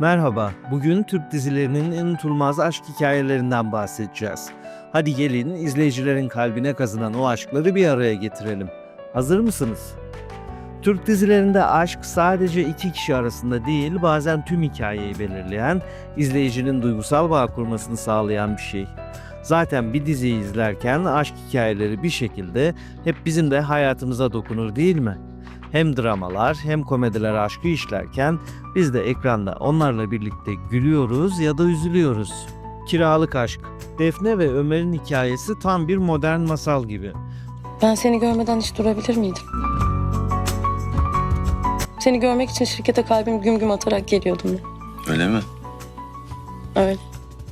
Merhaba, bugün Türk dizilerinin en unutulmaz aşk hikayelerinden bahsedeceğiz. Hadi gelin izleyicilerin kalbine kazınan o aşkları bir araya getirelim. Hazır mısınız? Türk dizilerinde aşk sadece iki kişi arasında değil, bazen tüm hikayeyi belirleyen, izleyicinin duygusal bağ kurmasını sağlayan bir şey. Zaten bir diziyi izlerken aşk hikayeleri bir şekilde hep bizim de hayatımıza dokunur değil mi? Hem dramalar hem komediler aşkı işlerken biz de ekranda onlarla birlikte gülüyoruz ya da üzülüyoruz. Kiralık aşk. Defne ve Ömer'in hikayesi tam bir modern masal gibi. Ben seni görmeden hiç durabilir miydim? Seni görmek için şirkete kalbim güm güm atarak geliyordum. Öyle mi? Evet.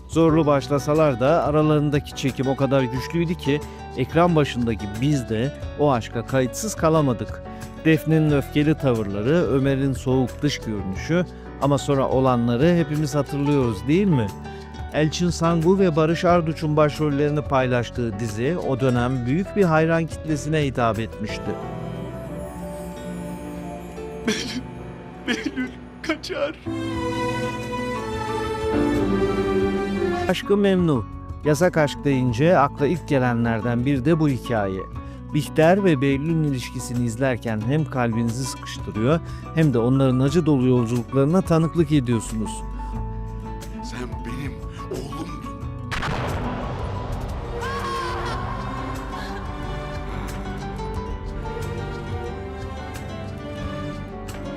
Zorlu başlasalar da aralarındaki çekim o kadar güçlüydü ki ekran başındaki biz de o aşka kayıtsız kalamadık. Defne'nin öfkeli tavırları, Ömer'in soğuk dış görünüşü ama sonra olanları hepimiz hatırlıyoruz değil mi? Elçin Sangu ve Barış Arduç'un başrollerini paylaştığı dizi o dönem büyük bir hayran kitlesine hitap etmişti. Behlül kaçar. Aşkı Memnu. Yasak aşk deyince akla ilk gelenlerden biri de bu hikaye. Bihter ve Behlül'ün ilişkisini izlerken hem kalbinizi sıkıştırıyor hem de onların acı dolu yolculuklarına tanıklık ediyorsunuz. Sen benim oğlumdun.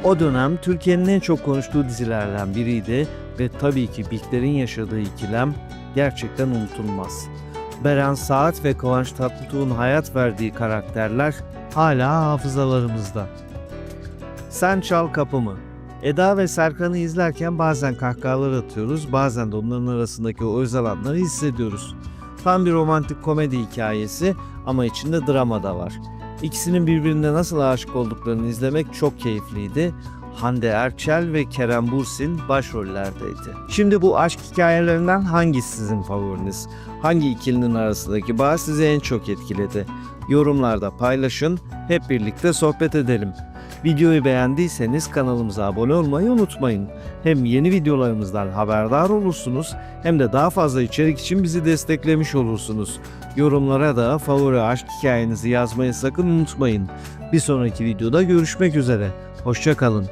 O dönem Türkiye'nin en çok konuştuğu dizilerden biriydi ve tabii ki Bihter'in yaşadığı ikilem gerçekten unutulmaz. Beren Saat ve Kıvanç Tatlıtuğ'un hayat verdiği karakterler hala hafızalarımızda. Sen Çal Kapımı Eda ve Serkan'ı izlerken bazen kahkahalar atıyoruz, bazen de onların arasındaki o özel anları hissediyoruz. Tam bir romantik komedi hikayesi ama içinde drama da var. İkisinin birbirine nasıl aşık olduklarını izlemek çok keyifliydi. Hande Erçel ve Kerem Bursin başrollerdeydi. Şimdi bu aşk hikayelerinden hangisi sizin favoriniz? Hangi ikilinin arasındaki bağ sizi en çok etkiledi? Yorumlarda paylaşın, hep birlikte sohbet edelim. Videoyu beğendiyseniz kanalımıza abone olmayı unutmayın. Hem yeni videolarımızdan haberdar olursunuz hem de daha fazla içerik için bizi desteklemiş olursunuz. Yorumlara da favori aşk hikayenizi yazmayı sakın unutmayın. Bir sonraki videoda görüşmek üzere. Hoşçakalın.